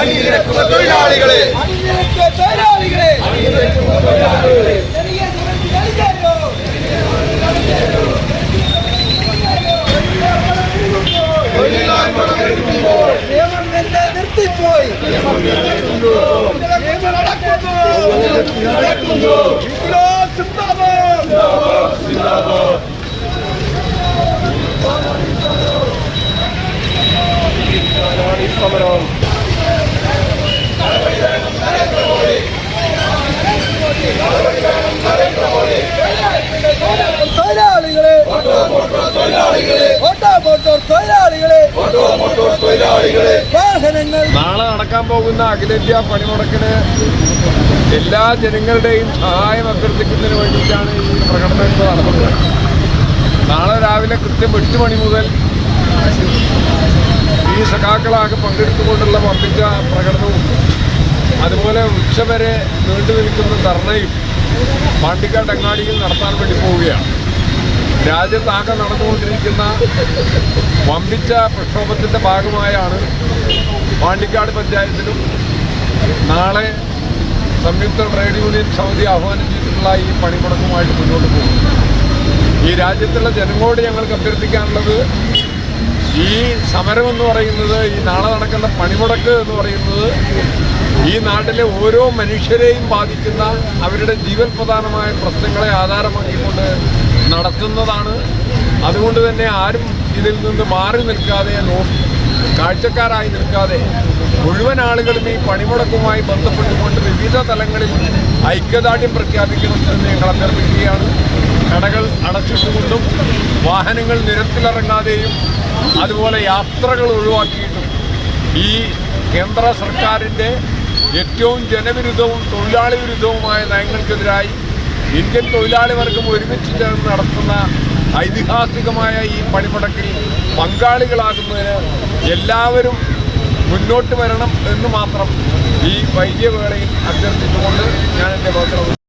അണിനിരക്കുന്ന തൊഴിലാളികളെ തൊഴിലാളികളെ നിർത്തിപ്പോയി നടക്കുന്നു നടക്കുന്നു ഇൻക്ലാബ് സിന്ദാബാദ് സമരം തൊഴിലാളികളെ ഓട്ടോ മോട്ടോർ തൊഴിലാളികളെ തൊഴിലാളികളെ വാഹനങ്ങൾ നാളെ നടക്കാൻ പോകുന്ന അഖിലേന്ത്യാ പണിമുടക്കിന് എല്ലാ ജനങ്ങളുടെയും സഹായം അഭ്യർത്ഥിക്കുന്നതിന് വേണ്ടിയിട്ടാണ് ഈ പ്രകടനം നടത്തുന്നത് നാളെ രാവിലെ കൃത്യം എട്ട് മണി മുതൽ ഈ സഖാക്കളാകെ പങ്കെടുത്തുകൊണ്ടുള്ള വർദ്ധിച്ച പ്രകടനവും അതുപോലെ ഉച്ച വരെ നീണ്ടു നിൽക്കുന്ന ധർണയും പാണ്ടിക്കാട് അങ്ങാടിയിൽ നടത്താൻ വേണ്ടി പോവുകയാണ്. രാജ്യത്താകെ നടന്നുകൊണ്ടിരിക്കുന്ന വമ്പിച്ച പ്രക്ഷോഭത്തിന്റെ ഭാഗമായാണ് പാണ്ടിക്കാട് പഞ്ചായത്തിലും നാളെ സംയുക്ത ട്രേഡ് യൂണിയൻ സമിതി ആഹ്വാനം ചെയ്തിട്ടുള്ള ഈ പണിമുടക്കുമായിട്ട് മുന്നോട്ട് പോകും ഈ രാജ്യത്തുള്ള ജനങ്ങളോട് ഞങ്ങൾക്ക് അഭ്യർത്ഥിക്കാനുള്ളത് ഈ സമരം എന്ന് പറയുന്നത് ഈ നാളെ നടക്കുന്ന പണിമുടക്ക് എന്ന് പറയുന്നത് ഈ നാട്ടിലെ ഓരോ മനുഷ്യരെയും ബാധിക്കുന്ന അവരുടെ ജീവൻ പ്രധാനമായ പ്രശ്നങ്ങളെ ആധാരമാക്കിക്കൊണ്ട് നടത്തുന്നതാണ്. അതുകൊണ്ട് തന്നെ ആരും ഇതിൽ നിന്ന് മാറി നിൽക്കാതെ കാഴ്ചക്കാരായി നിൽക്കാതെ മുഴുവൻ ആളുകളും ഈ പണിമുടക്കുമായി ബന്ധപ്പെട്ടുകൊണ്ട് വിവിധ തലങ്ങളിൽ ഐക്യദാർഢ്യം പ്രഖ്യാപിക്കണം എന്ന് ഞങ്ങൾ അഭ്യർത്ഥിക്കുകയാണ്. കടകൾ അടച്ചിട്ടുകൊണ്ടും വാഹനങ്ങൾ നിരത്തിലിറങ്ങാതെയും അതുപോലെ യാത്രകൾ ഒഴിവാക്കിയിട്ടും ഈ കേന്ദ്ര സർക്കാരിന്റെ ഏറ്റവും ജനവിരുദ്ധവും തൊഴിലാളി വിരുദ്ധവുമായ നയങ്ങൾക്കെതിരായി ഇന്ത്യൻ തൊഴിലാളി വർഗം ഒരുമിച്ച് ചേർന്ന് നടത്തുന്ന ഐതിഹാസികമായ ഈ പണിമുടക്കിൽ പങ്കാളികളാകുന്നതിന് എല്ലാവരും മുന്നോട്ട് വരണം എന്ന് മാത്രം ഈ വൈദ്യവേളയിൽ അഭ്യർത്ഥിച്ചുകൊണ്ട് ഞാൻ എന്റെ വാക്കുകൾ